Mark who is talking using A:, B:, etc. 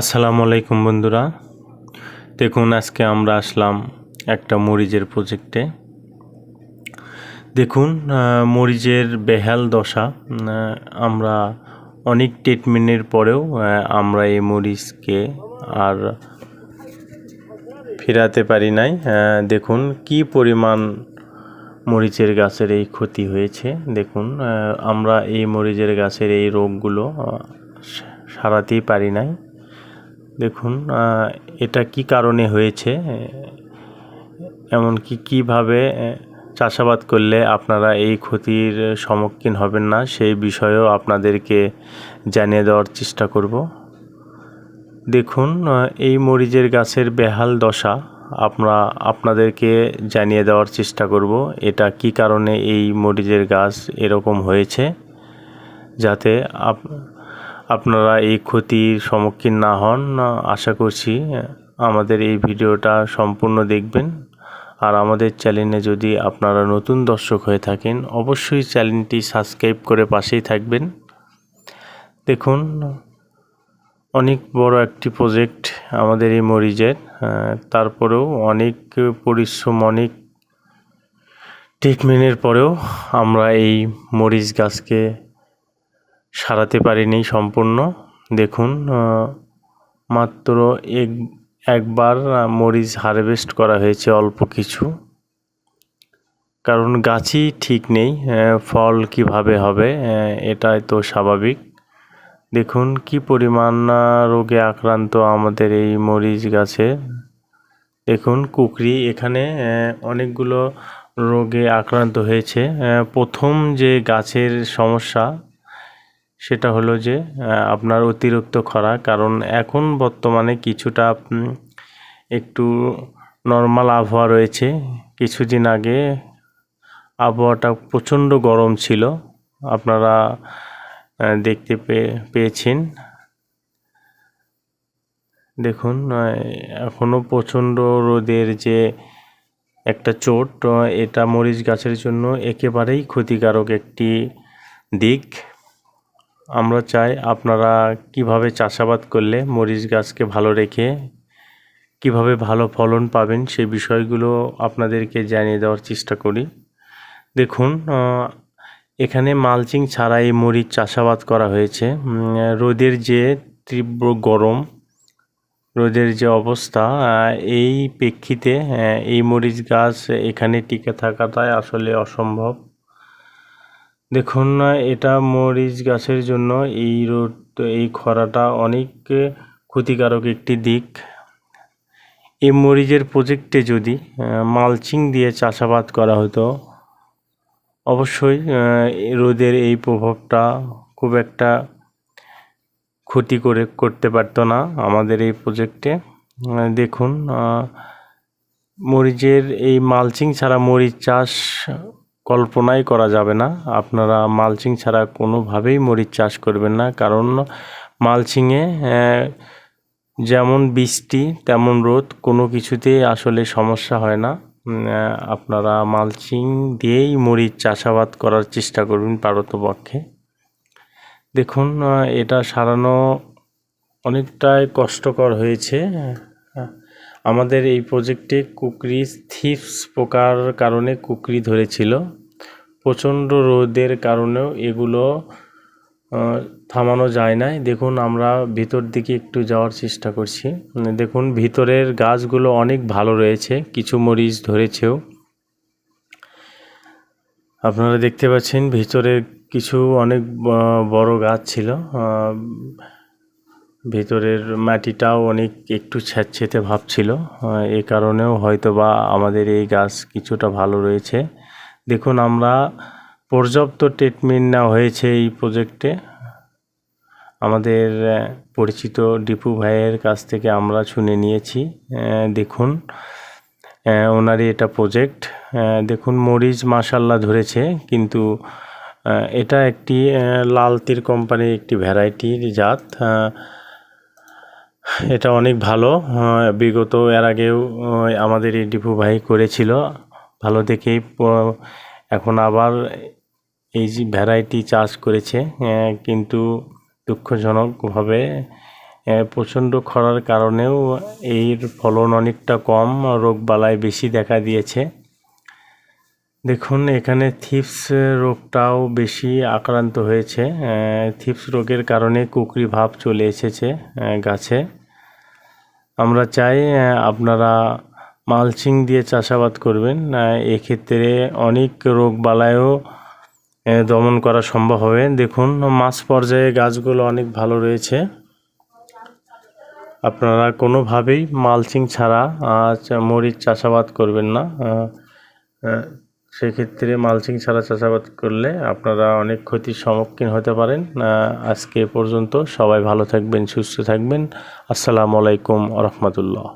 A: আসসালামু আলাইকুম বন্ধুরা। দেখুন, আজকে আমরা আসলাম একটা মরিচের প্রজেক্টে দেখুন মরিচের বেহাল দশা আমরা অনেক ট্রিটমেন্টের পরেও আমরা এই মরিচকে আর ফেরাতে পারি নাই। দেখুন, কি পরিমাণ মরিচের গাছের এই ক্ষতি হয়েছে। দেখুন আমরা এই মরিচের গাছের এই রোগগুলো সারাতেই পারি নাই। দেখুন এটা কি কারণে হয়েছে? এমনকি কীভাবে চাষাবাদ করলে আপনারা এই ক্ষতির সম্মুখীন হবেন না, সেই বিষয়েও আপনাদেরকে জানিয়ে দেওয়ার চেষ্টা করব। দেখুন এই মরিচের গাছের বেহাল দশা আমরা আপনাদেরকে জানিয়ে দেওয়ার চেষ্টা করব, এটা কি কারণে এই মরিচের গাছ এরকম হয়েছে, যাতে আপ আপনারা এই ক্ষতির সম্মুখীন না হন আশা করছি আমাদের এই ভিডিওটা সম্পূর্ণ দেখবেন। আর আমাদের চ্যানেলে যদি আপনারা নতুন দর্শক হয়ে থাকেন অবশ্যই চ্যানেলটি সাবস্ক্রাইব করে পাশেই থাকবেন। দেখুন অনেক বড় একটি প্রজেক্ট আমাদের এই মরিচের আহ, তারপরেও অনেক পরিশ্রম অনেক ট্রিটমেন্টের পরেও আমরা এই মরিচ গাছকে সারাতে পারিনি সম্পূর্ণ। দেখুন মাত্র এক, একবার মরিচ হারভেস্ট করা হয়েছে অল্প কিছু। কারণ গাছই ঠিক নেই ফল কীভাবে হবে এটাই তো স্বাভাবিক। দেখুন, কি পরিমাণ রোগে আক্রান্ত আমাদের এই মরিচ গাছে দেখুন, কুকরি এখানে অনেকগুলো রোগে আক্রান্ত হয়েছে। প্রথম যে গাছের সমস্যা সেটা হলো যে আপনার অতিরিক্ত খরা, কারণ এখন বর্তমানে কিছুটা একটু নর্মাল আবহাওয়া রয়েছে। কিছুদিন আগে আবহাওয়াটা প্রচণ্ড গরম ছিল, আপনারা দেখতে পেয়ে পেয়েছেন। দেখুন এখনও প্রচণ্ড রোদের যে একটা চোট এটা মরিচ গাছের জন্য একেবারেই ক্ষতিকারক একটি দিক। আমরা চাই আপনারা কীভাবে চাষাবাদ করলে মরিচ গাছকে ভালো রেখে কীভাবে ভালো ফলন পাবেন সেই বিষয়গুলো আপনাদেরকে জানিয়ে দেওয়ার চেষ্টা করি। দেখুন এখানে মালচিং ছাড়া এই মরিচ চাষাবাদ করা হয়েছে। রোদের যে তীব্র গরম, রোদের যে অবস্থা এই প্রেক্ষিতে এই মরিচ গাছ এখানে টিকে থাকাটাই আসলে অসম্ভব। দেখুন না এটা মরিচ গাছের জন্য এই রোদ, এই খরাটা অনেক ক্ষতিকারক একটি দিক। এই মরিচের প্রজেক্টে যদি মালচিং দিয়ে চাষাবাদ করা হতো, অবশ্যই রোদের এই প্রভাবটা খুব একটা ক্ষতি করে, করতে পারতো না আমাদের এই প্রজেক্টে। দেখুন মরিচের এই মালচিং ছাড়া মরিচ চাষ কল্পনাই করা যাবে না। আপনারা মালচিং ছাড়া কোনোভাবেই মরিচ চাষ করবেন না। কারণ মালচিংয়ে যেমন বৃষ্টি, তেমন রোদ, কোনো কিছুতেই আসলে সমস্যা হয় না। আপনারা মালচিং দিয়েই মরিচ চাষাবাদ করার চেষ্টা করবেন পারতপক্ষে। দেখুন এটা সারানো অনেকটাই কষ্টকর হয়েছে। আমাদের এই প্রজেক্টে কুকরি থিপস পোকার কারণে কুকরি ধরেছিল। প্রচণ্ড রোদের কারণেও এগুলো থামানো যায় নাই। দেখুন আমরা ভিতর দিকে একটু যাওয়ার চেষ্টা করছি। উম, দেখুন ভিতরের গাছগুলো অনেক ভালো রয়েছে কিছু মরিচ ধরেছেও। আপনারা দেখতে পাচ্ছেন ভিতরে কিছু অনেক বড় গাছ ছিল। ভিতরের মাটিটাও অনেক একটু স্যাঁতসেঁতে ভাব ছিল। এ কারণেও হয়তো বা আমাদের এই গাছ কিছুটা ভালো রয়েছে। দেখুন, আমরা পর্যাপ্ত ট্রিটমেন্ট নেওয়া হয়েছে এই প্রজেক্টে আমাদের পরিচিত ডিপু ভাইয়ের কাছ থেকে আমরা শুনে নিয়েছি। দেখুন ওনারই এটা প্রজেক্ট দেখুন, মরিচ মাসাল্লা ধরেছে, কিন্তু এটা একটি লাল তীর কোম্পানির একটি ভ্যারাইটির জাত। এটা অনেক ভালো বিগত এর আগেও আমাদের এই ডিপু ভাই করেছিল, ভালো দেখেই এখন আবার এই যে ভ্যারাইটি চাষ করেছে কিন্তু দুঃখজনকভাবে প্রচণ্ড খরার কারণেও এর ফলন অনেকটা কম রোগবালাই বেশি দেখা দিয়েছে। দেখুন, এখানে থিপস রোগটাও বেশি আক্রান্ত হয়েছে থিপস রোগের কারণে কুকরি ভাব চলে এসেছে গাছে। আমরা চাই আপনারা মালচিং দিয়ে চাষাবাদ করবেন। এক্ষেত্রে অনেক রোগ বালাইও আহ, দমন করা সম্ভব হবে। দেখুন মাছ পর্যায়ে গাছগুলো অনেক ভালো রয়েছে। আপনারা কোনোভাবেই মালচিং ছাড়া মরিচ চাষাবাদ করবেন না। সেক্ষেত্রে মালচিং ছাড়া চাষাবাদ করলে আপনারা অনেক ক্ষতির সম্মুখীন হতে পারেন। আজকে পর্যন্ত সবাই ভালো থাকবেন, সুস্থ থাকবেন। আসসালামু আলাইকুম রহমতুল্লাহ।